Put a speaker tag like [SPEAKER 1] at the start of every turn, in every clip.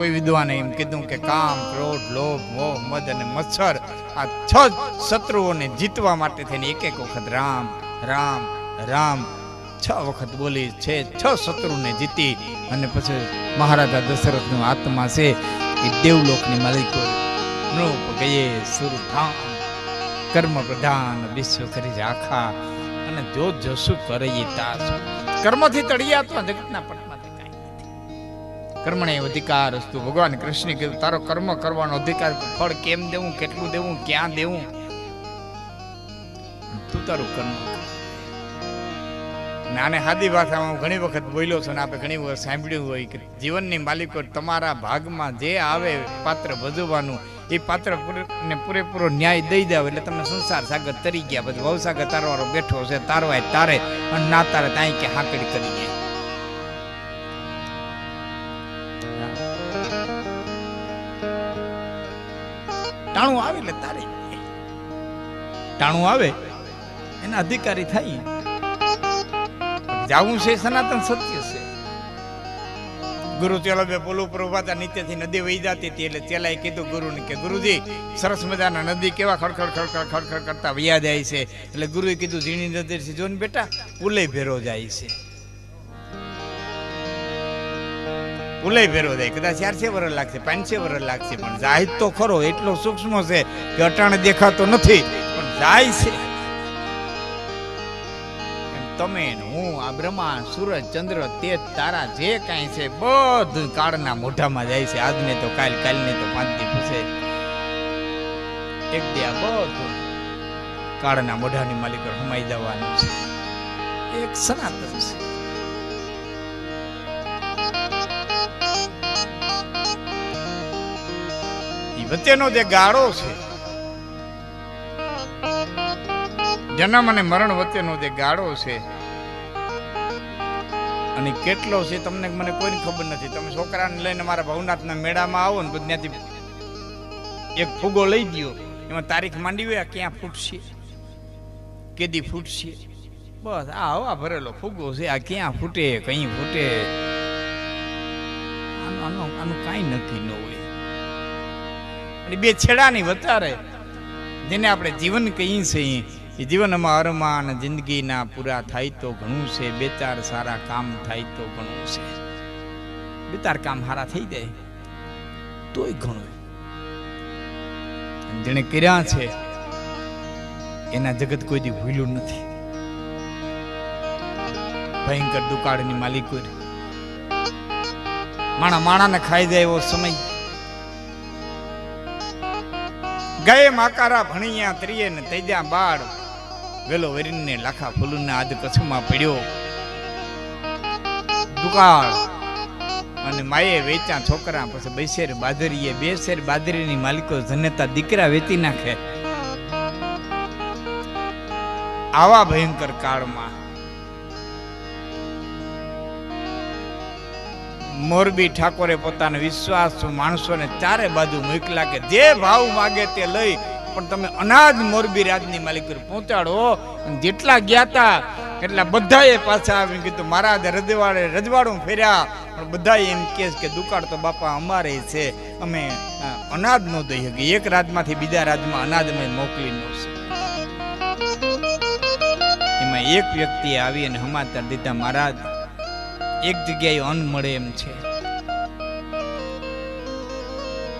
[SPEAKER 1] કોઈ વિદ્વાને એમ કીધું કે કામ, ક્રોધ, લોભ, મોહ, મદ અને મચ્છર આ છ શત્રુઓને જીતવા માટે થઈને એક એક વખત રામ રામ રામ છ વખત બોલી છે, છ શત્રુને જીતી. અને પછી મહારાજા દશરથનો આત્મા છે એ દેવલોકની માલિકો નૃપ ગયે સુરધામ. કર્મ પ્રધાન વિશ્વ કરી આખા. અને જો જસુ કરે તાસ. કર્મથી તળિયાત્મા જગતના નથી કર્મણે અધિકાર વસ્તુ. ભગવાન કૃષ્ણે કીધું, તારો કર્મ કરવાનો અધિકાર ફળ કેમ દેવું, કેટલું દેવું, ક્યાં દેવું? તું તારું કર્મ નાને સાદી ભાષામાં હું ઘણી વખત બોલ્યો છું ને આપણે ઘણી વખત સાંભળ્યું હોય કે જીવનની માલિકો તમારા ભાગમાં જે આવે પાત્ર ભજવવાનું, એ પાત્ર ને પૂરેપૂરો ન્યાય દઈ દેવ એટલે તમે સંસાર સાગર તરી ગયા. પછી સાગર તારવાળો બેઠો છે, તારવાય તારે અને ના તારે ત્યાં કે હાકડી કરી જાય ટાણું આવે એટલે તારે. ટાણું આવે? એના અધિકારી થાય. જાવું છે સનાતન સત્ય છે. ગુરુ ચેલો બે પોલું ઉપર ઊભા હતા નીચેથી નદી વહી જતી હતી એટલે ચેલાએ કીધું ગુરુને કે ગુરુજી સરસ મજાના નદી કેવા ખડખડ ખડખડ ખડખડ કરતા વયા જાય છે. એટલે ગુરુએ કીધું ઝીણી નદી છે જો ને બેટા પુલે ભેરો જાય છે. પુલે ફેરવો દે. કદાચ ચારસે વર્ષ લાગશે પાંચસે વર્ષ લાગશે, પણ જાય તો ખરો, એટલો સૂક્ષ્મ છે કે અટાણે દેખાતો નથી. પણ જાય છે. તમે હું, આ બ્રહ્મા, સૂરજ, ચંદ્ર, તેજ, તારા જે કાંઈ છે, બધું કાળના મોઢામાં જાય છે. આજને તો કાલ, કાલને તો પાંચ દી પૂછે એક દે આ બધું. કાળના મોઢાની માલિક હમાઈ જવાનું છે. એક સનાતન છે. વચ્ચેનો જે ગાળો છે, જન્મ અને મરણ વચ્ચેનો જે ગાળો છે, અને કેટલો છે તમને મને કોઈને ખબર નથી. તમે છોકરાને લઈને મારા ભવનાથના મેળામાં આવો ને બધાથી એક ફુગો લઈ ગયો એમાં તારીખ માંડી હોય ક્યાં ફૂટશે? કેદી ફૂટશે? બસ, આ હવા ભરેલો ફુગો છે, આ ક્યાં ફૂટે, કઈ ફૂટે? આનું આનું આનું કાંઈ નક્કી ન હોય. અને બે છેડાની વચારે જેને આપણે જીવન કહીએ છીએ. એ જીવનમાં અરમાન, જિંદગીના પૂરા થાય તો ઘણું છે. બે ચાર સારા કામ થાય તો ઘણું છે. બે ચાર કામ સારા થઈ જાય તોય ઘણું. જેણે કર્યા છે, એના જગત કોઈ દી ભૂલ્યું નથી. ભયંકર દુકાળની માલિકો. માણા માણાને ખાઈ જાય એવો સમય. ગયે માકારા ભણિયા ત્રિયે ને તેજ્યા બાળ. વેલો વરીને લાખા ફૂલના આદ કચ્છમાં પડ્યો. દુકાળ. અને માએ વેચ્યા છોકરા, પછી બેસેર બાદરીએ બે શેર બાદરીની માલિકો જનેતા દીકરા વેચી નાખે. આવા ભયંકર કાળમાં મોરબી ઠાકોરે પોતાના વિશ્વાસ માણસોને ચારે બાજુ મોકલા કે જે ભાવ માગે તે લઈ, પણ તમે અનાજ મોરબી રાજની માલિક પહોંચાડો. અને જેટલા ગયા તા, એટલા બધાએ પાછા આવી કીધું, મહારાજ, રજવાડે રજવાડું ફેર્યા. પણ બધા એમ કહે કે, દુકાળ તો બાપા અમારે છે. અમે અનાજ ન દઈ શકીએ. એક રાજમાંથી બીજા રાજમાં અનાજ અમે મોકલી ન એમાં એક વ્યક્તિએ આવી અને હમાતર દીધા, મહારાજ એક જગ્યાએ અન્ન મળે એમ છે.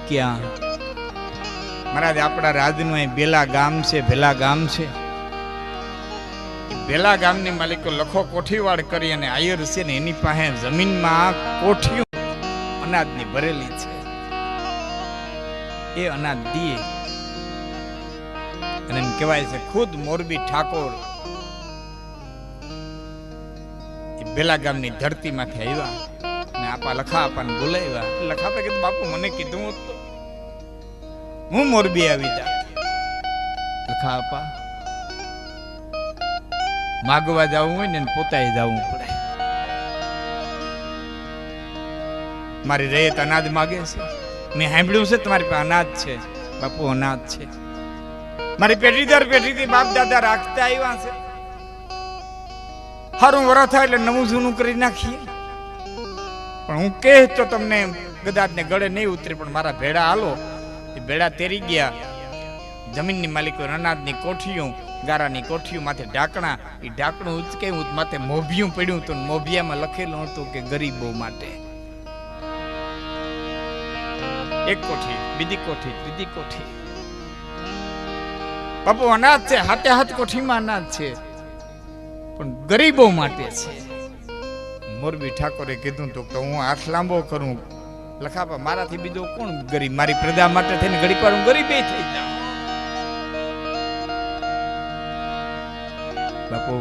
[SPEAKER 1] ક્યાં? મહારાજ, આપણા રાજનું એ બેલા ગામ છે, ભેલા ગામ છે. ભેલા ગામની માલિકો લખો કોઠીવાડ કરી અને આયર છે ને એની પાસે જમીનમાં કોઠીઓ અનાજની ભરેલી છે. એ અનાજ દીએ. અને એમ કહેવાય છે, ખુદ મોરબી ઠાકોર ભેલા ગામની ધરતીમાંથી આવ્યા ને આપા લખા આપાને બોલાવ્યા. લખા આપે કીધું, બાપુ, મને કીધું હું મોરબી આવી જા લખા આપા, માગવા જવું હોય ને પોતાએ જવું પડે. મારી રેત અનાજ માગે છે. મેં સાંભળ્યું છે તમારી પાસે અનાજ છે. બાપુ, અનાજ છે. મારી પેઢી દર પેઢીથી બાપ દાદા રાખતા આવ્યા છે. હારું વરા થાય એટલે નવું જૂનું કરી નાખીએ. પણ હું કહે તો તમને ગદાદને ગળે નહીં ઉતરે, પણ મારા ભેડા હાલો. એ ભેડા તેરી ગયા. જમીનની માલિકો અનાજની કોઠીઓ, ગારાની કોઠીઓ માથે ઢાંકણા, એ ઢાંકણું ઉચકાયું માથે મોભિયું પડ્યું હતું મોભિયામાં લખેલું હતું કે ગરીબો માટે. એક કોઠી, બીજી કોઠી, ત્રીજી કોઠી. બાપુ, અનાજ છે, હાથે હાથ કોઠીમાં અનાજ છે. ગરીબો માટે છે. મોરબી ઠાકોરે કીધું તો હું હાથ લાંબો કરું. લખાપા મારાથી બીજો કોણ ગરીબ? મારી પ્રજા માટે થઈને ઘડીક વાર હું ગરીબે થઈ જાઉં બાપુ,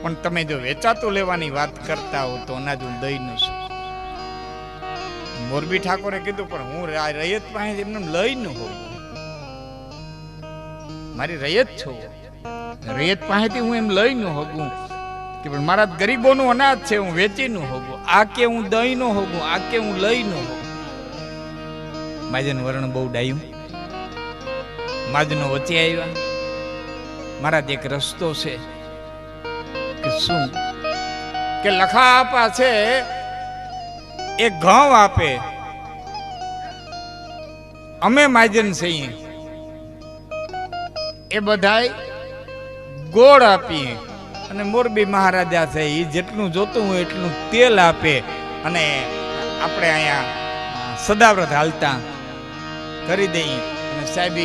[SPEAKER 1] પણ તમે જો વેચાતું લેવાની વાત કરતા હો તો અનાજ હું દઈ ન શકું. મોરબી ઠાકોરે કીધું, પણ હું રૈયત પાસે એમને લઈ ન હોઉં. મારી રૈયત છું. રૈયત પાસેથી હું એમ લઈ ન હોગું. કે પણ મારા ગરીબોનું અનાજ છે, હું વેચી ન હોગું. આ કે હું દઈ ન હોગું, આ કે હું લઈ ન હોગું. માજન વર્ણ બહુ ડાયું. માજનો વચ્ચે આવ્યા. મારા એક રસ્તો છે કે શું? કે લખા આપા છે એ ઘઉં આપે. અમે માજન છીએ. એ બધાય ગોળ આપીએ અને મોરબી મહારાજા છે એ જેટલું જોતું હોય એટલું તેલ આપે. અને આપણે અહીંયા સદાવ્રત હાલતા કરી દઈએ. અને સાહેબ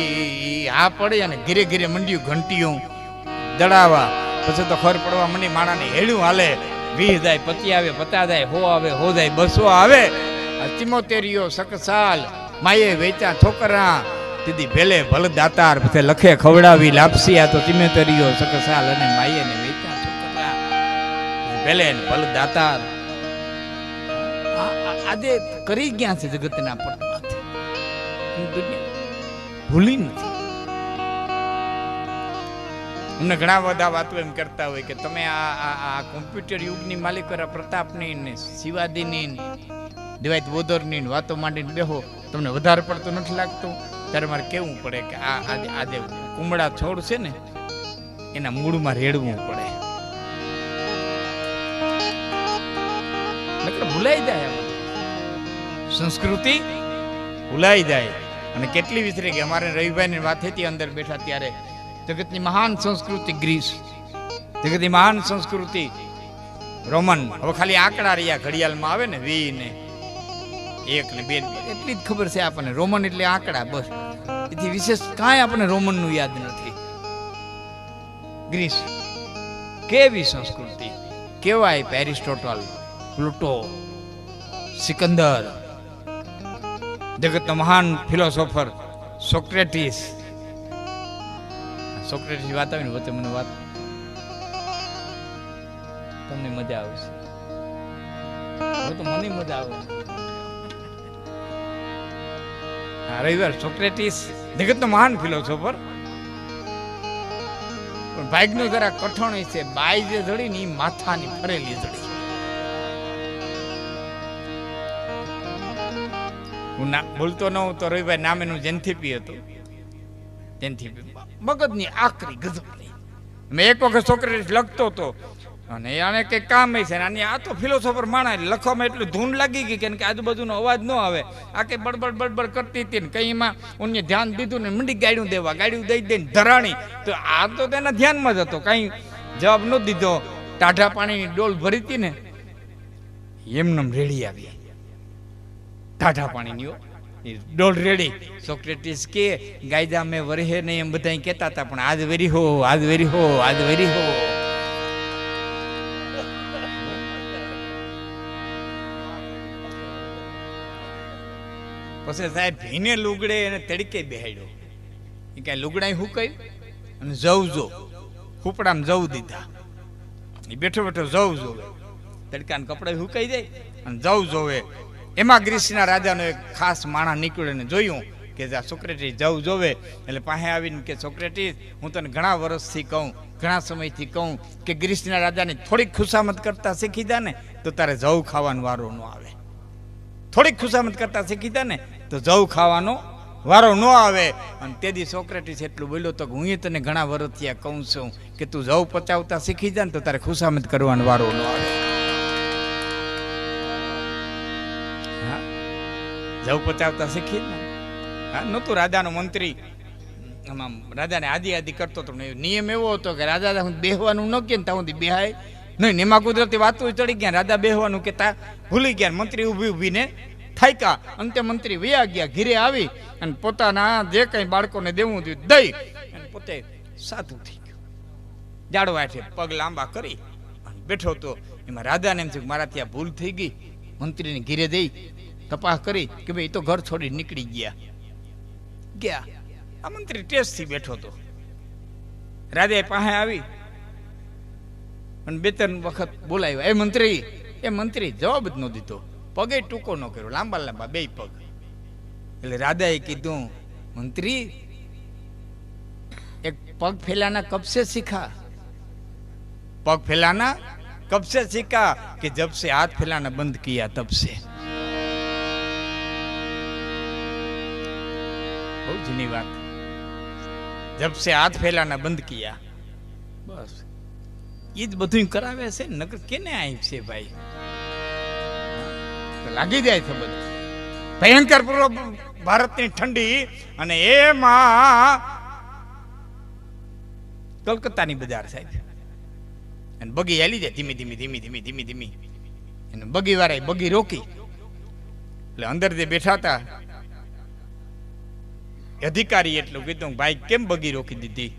[SPEAKER 1] હા પડે અને ઘીરે ઘીરે મંડ્યું ઘંટીઓ દડાવા પછી તો ખર પડવા મંડી માણાને હેડ્યું હાલે. વીસ જાય, પચી આવે, પચાસ જાય, હો આવે, હો જાય, બસો આવે. ચિમોતેરીઓ સકસાલ, માયે વેચા છોકરા દીદી ભેલે ભલ દાતાર પછી લખે, ખવડાવી, લાપસી, આ તો ચિમોતેરીઓ સકસાલ અને માયે ને વેચા છોકરા ભેલે ભલ દાતાર આજે કરી ગયા છે જગતના પટમાંથી. ભૂલી નથી. અમને ઘણા બધા વાતો એમ કરતા હોય કે તમે આ આ કોમ્પ્યુટર યુગની માલિક પ્રતાપની ને શિવાદીની દેવાય બોદરની વાતો માંડીને બેહો. તમને વધારે પડતું નથી લાગતું? ત્યારે મારે કેવું પડે કે આ આજે આજે કુમળા છોડ છે ને, એના મૂળમાં રેડવું પડે. નકર ભૂલાઈ જાય સંસ્કૃતિ ભૂલાઈ જાય. અને કેટલી વિસરી કે અમારે રવિભાઈની વાત હતી અંદર બેઠા ત્યારે, જગતની મહાન સંસ્કૃતિ ગ્રીસ, જગતની મહાન સંસ્કૃતિ રોમન. હવે ખાલી આંકડા રહ્યા, ઘડિયાળમાં આવે ને વી ને. એક ને બે. એટલી જ ખબર છે આપણને. રોમન એટલે આંકડા, બસ. એથી વિશેષ કાંઈ આપણને રોમનનું યાદ નથી. ગ્રીસ. કેવી સંસ્કૃતિ? કેવાય પેરિસ્ટોટલ, પ્લુટો, સિકંદર. જગતના મહાન ફિલોસોફર, સોક્રેટિસ. સોક્રેટિસ વાત આવી ને, વચ્ચે મને વાત તમને મજા આવશે. તો મને મજા આવે. રવિવાર સોક્રેટિસ, જગતનો મહાન ફિલોસોફર પણ ભાગનું જરા કઠણ છે, બાઈ જે જડી ને માથાની ફરેલી જડી. હું ના, બોલતો ન હું તો રવિભાઈ નામ એનું જેન્થીપી હતું. જેન્થીપી મગજની આકરી ગજબ. મેં એક વખત સોક્રેટિસ લખતો હતો અને આને કંઈક કામ છે આની આ તો ફિલોસોફર માણા લખવામાં એટલું ધૂન લાગી ગઈ કે કે આજુબાજુનો અવાજ ન આવે. આ કંઈ બડબડ બડબડ કરતી હતી ને કંઈ એમાં ઉન્ય ધ્યાન દીધું ને મંડી ગાડ્યું દેવા. ગાડ્યું દઈ દઈને ધરાણી. તો આ તો તેના ધ્યાનમાં જ હતો. કાંઈ જવાબ ન દીધો. ટાઢા પાણીની ડોલ ભરી હતી ને એમનેમ રેડી આવી. ટાઢા પાણીની. ડોલ રેડી. સોક્રેટિસ કે, ગાયદા, મેં વરહે નહીં એમ બધા કહેતા હતા. પણ આજ વેરી હો, આજ વેરી હો, આજ વેરી હો. પછી સાહેબ ભીને લુગડે એને તડકે બેહાડ્યો. એ કાંઈ લુગડાય કહ્યું અને જવ જો. હુપડામાં જવ દીધા. એ બેઠો બેઠો જવ જોવે તડકાને કપડા હુકાઈ જાય અને જવ જોવે એમાં ગ્રીસના રાજાનો એક ખાસ માણસ નીકળ્યો ને જોયું કે આ સોક્રેટીસ જવ જોવે એટલે પાસે આવીને કે, સોક્રેટીસ, હું તને ઘણા વર્ષથી કહું, ઘણા સમયથી કહું કે ગ્રીસના રાજાને થોડીક ખુશામત કરતા શીખી જા ને, તો તારે જવ ખાવાનું વારો ન આવે. થોડીક ખુશામત કરતા શીખી જા ને, તો જવ ખાવાનો વારો ન આવે. અને તેથી સોક્રેટિસ એટલું બોલ્યો તો કે હું તને ઘણા આ કહું છું કે તું જવ પચાવતા શીખી જા ને તો તારે ખુશામત કરવાનો વારો ન આવે. જવ પચાવતા શીખી ને. હા, નહોતું રાજાનો મંત્રી. આમાં રાજાને આદિ આદિ કરતો હતો નિયમ એવો હતો કે રાજા હું બેહવાનું ન કે ત્યાં સુધી બેહાય. નહીં, ને એમાં કુદરતી વાતો ચડી ગયા. રાજા બેહવાનું કેતા ભૂલી ગયા, મંત્રી ઊભી ઊભીને થાયકા. અંતે મંત્રી વયા ગયા, ઘીરે આવી અને પોતાના જે કંઈ બાળકોને દેવું હતું દઈ અને પોતે સાધુ થઈ ગયો. જાડો આઠે પગ લાંબા કરી અને બેઠો તો એમાં રાજાને એમ થયું કે મારા ત્યાં ભૂલ થઈ ગઈ. મંત્રીને ઘીરે દઈ તપાસ કરી કે ભાઈ તો ઘર છોડી નીકળી ગયા. ગયા. આ મંત્રી ટેસ્ટથી બેઠો હતો. રાજાએ પાસે આવી અને બે ત્રણ વખત બોલાવ્યો. એ મંત્રી એ મંત્રી, જવાબ જ ન દીધો. પગે ટૂંકો ન કર્યો. લાંબા લાંબા બે પગ. એટલે રાધાએ કીધું, મંત્રી, એક પગ ફેલાના કબસે શીખા. પગ ફેલાના કબસે શીખા કે જબસે હાથ ફેલાના બંધ કિયા તબસે બહુ જૂની વાત. જબસે હાથ ફેલાના બંધ કિયા. બસ. એ જ બધું કરાવે છે. નકર કેને આઈ છે ભાઈ? લાગી જાય છે બધું. ભયંકર પૂર્વ ભારતની ઠંડી અને એમાં કલકત્તાની બજાર સાહેબ. અને બગી હાલી જાય ધીમી ધીમી ધીમી ધીમી ધીમી ધીમી. અને બગી વાળાએ બગી રોકી. એટલે અંદર જે બેઠા હતા અધિકારી એટલું કીધું ભાઈ, કેમ બગી રોકી દીધી?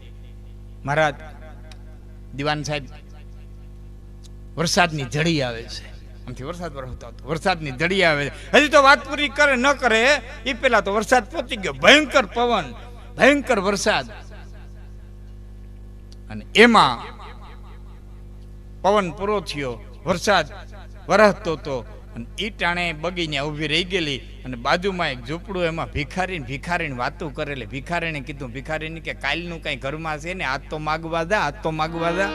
[SPEAKER 1] મહારાજ દિવાન સાહેબ, વરસાદની જડી આવે છે. આમથી વરસાદ વરસતો હતો. વરસાદની જડી આવે છે. હજી તો વાત પૂરી કરે ન કરે, એ પેલા તો વરસાદ પહોંચી ગયો. ભયંકર પવન, ભયંકર વરસાદ. અને એમાં પવન પૂરો થયો. વરસાદ વરસતો હતો અને એ ટાણે બગીને ઊભી રહી ગયેલી અને બાજુમાં એક ઝૂંપડું એમાં ભિખારીને ભિખારીને વાતો કરેલી. ભિખારીને કીધું, ભિખારીને કે કાલનું કાંઈ ઘરમાં છે ને? આજ તો માગવા દા આજ તો માગવા દા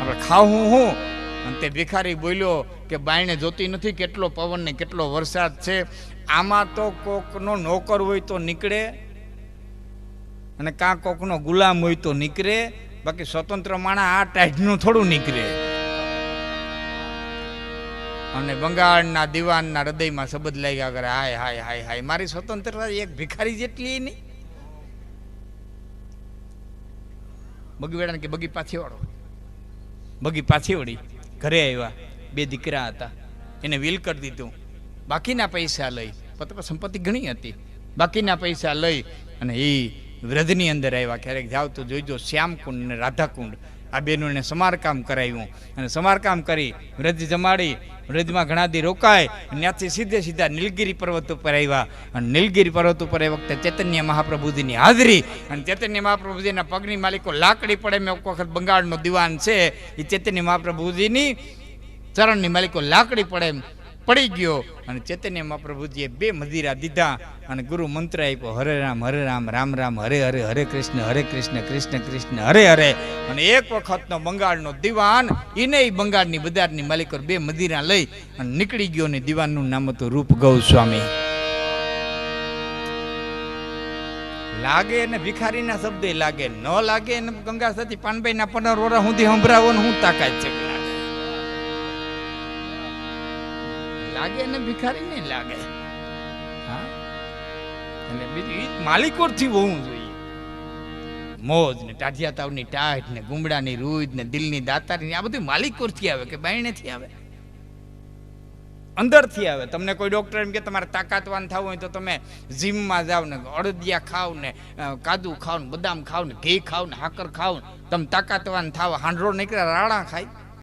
[SPEAKER 1] આપણે ખાવું હું અને તે ભિખારી બોલ્યો કે બાયણે જોતી નથી કેટલો પવન ને કેટલો વરસાદ છે. આમાં તો કોકનો નોકર હોય તો નીકળે અને કાં કોકનો ગુલામ હોય તો નીકળે. બાકી સ્વતંત્ર માણા આ ટાઈપનું થોડું નીકળે. અને બંગાળના દિવાનના હૃદયમાં શબ્દ લાગ્યા કરે, હાય હાય હાય હાય. મારી સ્વતંત્રતા એક ભિખારી જેટલી નહીં બગી વેળાને કે બગી પાછી વાળો બગી પાછી વળી ઘરે આવ્યા, બે દીકરા હતા. એને વિલ કરી દીધું. બાકીના પૈસા લઈ, પોતે સંપત્તિ ઘણી હતી. બાકીના પૈસા લઈ અને એ વ્રધની અંદર આવ્યા. ક્યારેક જાવ તો જોઈજો શ્યામકુંડ અને રાધાકુંડ. આ બેનોને સમારકામ કરાવ્યું અને સમારકામ કરી વ્રજ જમાડી, વ્રજમાં ઘણા દી રોકાય ત્યાંથી સીધે સીધા નીલગીરી પર્વત ઉપર આવ્યા. અને નીલગીરી પર્વત ઉપર એ વખતે ચૈતન્ય મહાપ્રભુજીની હાજરી. અને ચૈતન્ય મહાપ્રભુજીના પગની માલિકો લાકડી પડે, મેં એક વખત બંગાળનો દિવાન છે એ ચૈતન્ય મહાપ્રભુજીની ચરણની માલિકો લાકડી પડે એમ પડી ગયો. અને ચૈતન્ય મહાપ્રભુજીએ બે મદિરા દીધા અને ગુરુ મંત્ર આપ્યો, હરે રામ હરે રામ રામ રામ, હરે હરે હરે કૃષ્ણ હરે કૃષ્ણ કૃષ્ણ કૃષ્ણ, હરે હરે. અને એક વખતનો બંગાળનો દિવાન એને બંગાળની બજારની માલિકો બે મદિરા લઈ અને નીકળી ગયો ને દિવાનનું નામ હતું રૂપ ગૌસ્વામી. લાગે ને ભિખારીના શબ્દે લાગે, ન લાગે ને ગંગા સતી પાનભાઈના પંદર વરા સુધી સંભળાવો ને હું તાકાત છે. લાગે લાગે ભિખારી નહીં લાગે. હા? અને બીજી માલિકોરથી હોવું જોઈએ. મોજ ને ટાઢિયા તાવની ટાઢ ને ગુમડાની રૂજ ને દિલની દાતારી આ બધું માલિકોરથી આવે કે બાયણેથી આવે? અંદરથી આવે. તમને કોઈ ડોક્ટર એમ કે તમારે તાકાતવાન થવું હોય તો તમે જીમમાં જાઓ ને અડદિયા ખાવ ને કાદુ ખાવ ને, બદામ ખાવ ને, ઘી ખાવ ને, હાકર ખાવ ને, તમે તાકાતવાન થાવ. હાંડરો નીકળે રાણા ખાય.